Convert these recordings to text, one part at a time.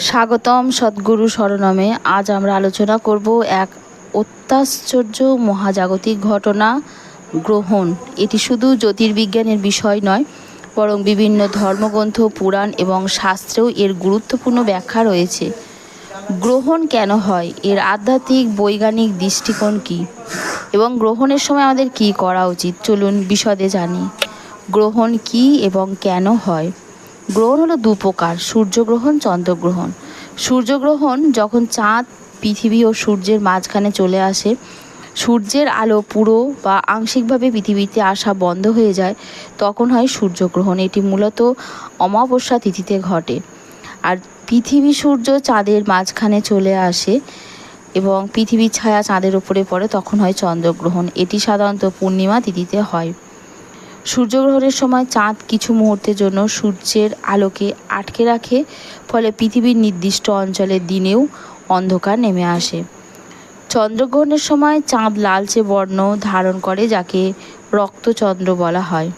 স্বাগতম সদ্গুরু স্মরণমে। আজ আমরা আলোচনা করব এক অত্যাশ্চর্য মহাজাগতিক ঘটনা, গ্রহণ। এটি শুধু জ্যোতির্বিজ্ঞানের বিষয় নয়, বরং বিভিন্ন ধর্মগ্রন্থ, পুরাণ এবং শাস্ত্রেও এর গুরুত্বপূর্ণ ব্যাখ্যা রয়েছে। গ্রহণ কেন হয়? এর আধ্যাত্মিক, বৈজ্ঞানিক দৃষ্টিকোণ কী? এবং গ্রহণের সময় আমাদের কী করা উচিত? চলুন বিশদে জানি। গ্রহণ কী এবং কেন হয়? গ্রহণ হলো দু প্রকার, সূর্যগ্রহণ, চন্দ্রগ্রহণ। সূর্যগ্রহণ যখন চাঁদ, পৃথিবী ও সূর্যের মাঝখানে চলে আসে, সূর্যের আলো পুরো বা আংশিকভাবে পৃথিবীতে আসা বন্ধ হয়ে যায়, তখন হয় সূর্যগ্রহণ। এটি মূলত অমাবস্যা তিথিতে ঘটে। আর পৃথিবী সূর্য চাঁদের মাঝখানে চলে আসে এবং পৃথিবীর ছায়া চাঁদের উপরে পড়ে, তখন হয় চন্দ্রগ্রহণ। এটি সাধারণত পূর্ণিমা তিথিতে হয়। সূর্যগ্রহণের সময় চাঁদ কিছু মুহূর্তের জন্য সূর্যের আলোকে আটকে রাখে, ফলে পৃথিবীর নির্দিষ্ট অঞ্চলের দিনেও অন্ধকার নেমে আসে। চন্দ্রগ্রহণের সময় চাঁদ লালচে বর্ণ ধারণ করে, যাকে রক্তচন্দ্র বলা হয়।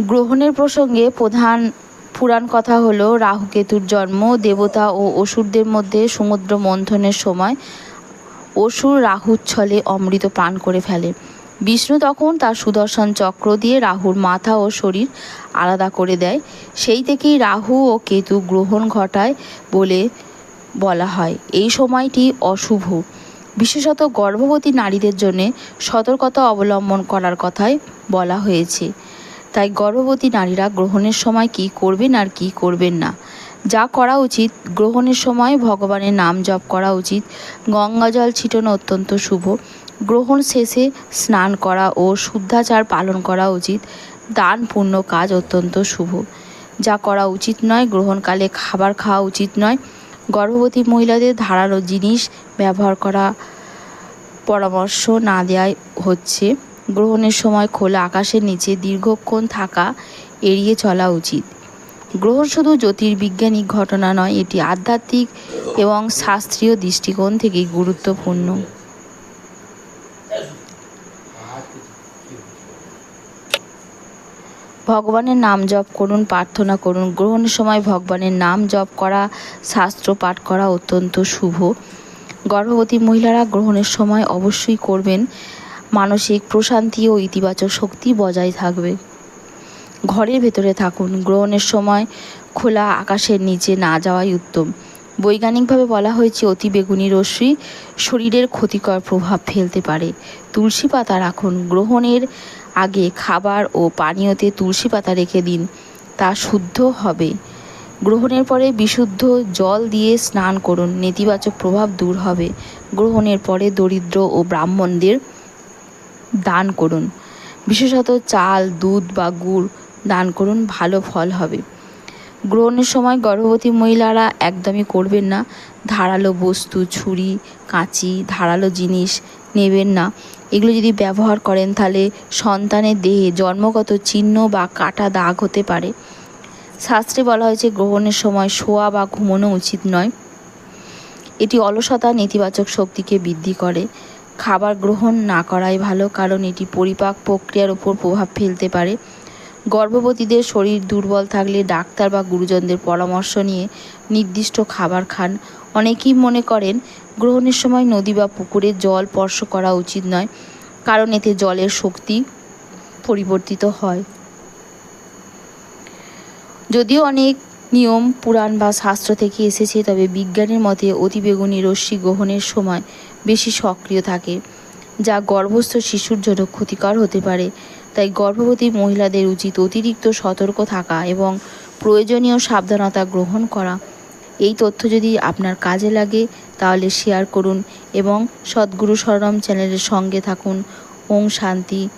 গ্রহণের প্রসঙ্গে প্রধান পুরাণ কথা হলো, রাহুকেতুর জন্ম, দেবতা ও অসুরদের মধ্যে সমুদ্র মন্থনের সময় অসুর রাহুর ছলে অমৃত পান করে ফেলে। বিষ্ণু তখন তার সুদর্শন চক্র দিয়ে রাহুর মাথা ও শরীর আলাদা করে দেয়। সেই থেকেই রাহু ও কেতু গ্রহণ ঘটায় বলে বলা হয়। এই সময়টি অশুভ। বিশেষত গর্ভবতী নারীদের জন্য সতর্কতা অবলম্বন করার কথাই বলা হয়েছে। তাই গর্ভবতী নারীরা গ্রহণের সময় কি করবেন আর কি করবেন না। যা করা উচিত, গ্রহণের সময় ভগবানের নাম জপ করা উচিত। গঙ্গা জল ছিটানো অত্যন্ত শুভ। গ্রহণ শেষে স্নান করা ও শুদ্ধাচার পালন করা উচিত। দান পুণ্য কাজ অত্যন্ত শুভ। যা করা উচিত নয়, গ্রহণকালে খাবার খাওয়া উচিত নয়। গর্ভবতী মহিলাদের ধারালো জিনিস ব্যবহার করা পরামর্শ না দেওয়াই হচ্ছে। গ্রহণের সময় খোলা আকাশের নিচে দীর্ঘক্ষণ থাকা এড়িয়ে চলা উচিত। গ্রহণ শুধু জ্যোতির্বিজ্ঞানিক ঘটনা নয়, এটি আধ্যাত্মিক এবং শাস্ত্রীয় দৃষ্টিকোণ থেকে গুরুত্বপূর্ণ। ভগবানের নাম জপ করুন, প্রার্থনা করুন। গ্রহণের সময় ভগবানের নাম জপ করা, শাস্ত্র পাঠ করা অত্যন্ত শুভ। গর্ভবতী মহিলারা গ্রহণের সময় অবশ্যই করবেন। মানসিক প্রশান্তি ও ইতিবাচক শক্তি বজায় থাকবে। ঘরের ভেতরে থাকুন। গ্রহণের সময় খোলা আকাশের নিচে না যাওয়াই উত্তম। বৈজ্ঞানিকভাবে বলা হয়েছে, অতি বেগুনি রশ্মি শরীরের ক্ষতিকর প্রভাব ফেলতে পারে। তুলসী পাতা রাখুন। গ্রহণের আগে খাবার ও পানীয়তে তুলসী পাতা রেখে দিন, তা শুদ্ধ হবে। গ্রহণের পরে বিশুদ্ধ জল দিয়ে স্নান করুন, নেতিবাচক প্রভাব দূর হবে। গ্রহণের পরে দরিদ্র ও ব্রাহ্মণদের দান করুন। বিশেষত চাল, দুধ বা গুড় দান করুন, ভালো ফল হবে। গ্রহণের সময় গর্ভবতী মহিলারা একদমই করবেন না। ধারালো বস্তু, ছুরি, কাঁচি, ধারালো জিনিস নেবেন না। এগুলো যদি ব্যবহার করেন, তাহলে সন্তানের দেহে জন্মগত চিহ্ন বা কাটা দাগ হতে পারে। শাস্ত্রে বলা হয়েছে, গ্রহণের সময় শোয়া বা ঘুমানো উচিত নয়। এটি অলসতা, নেতিবাচক শক্তিকে বৃদ্ধি করে। খাবার গ্রহণ না করাই ভালো, কারণ এটি পরিপাক প্রক্রিয়ার উপর প্রভাব ফেলতে পারে। গর্ভবতীদের শরীর দুর্বল থাকলে ডাক্তার বা গুরুজনদের পরামর্শ নিয়ে নির্দিষ্ট খাবার খান। অনেকেই মনে করেন গ্রহণের সময় নদী বা পুকুরে জল স্পর্শ করা উচিত নয়, কারণ এতে জলের শক্তি পরিবর্তিত হয়। যদিও অনেক নিয়ম, পুরাণ বা শাস্ত্র থেকে এসেছে, তবে বিজ্ঞানের মতে অতিবেগুনি রশ্মি গ্রহণের সময় বেশি সক্রিয় থাকে, যা গর্ভস্থ শিশুর জন্য ক্ষতিকর হতে পারে। তাই গর্ভবতী মহিলাদের উচিত অতিরিক্ত সতর্ক থাকা এবং প্রয়োজনীয় সাবধানতা গ্রহণ করা। এই তথ্য যদি আপনার কাজে লাগে, তাহলে শেয়ার করুন এবং সদ্গুরু সরম চ্যানেলের সঙ্গে থাকুন। ওম শান্তি।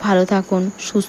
ভালো থাকুন, সুস্থ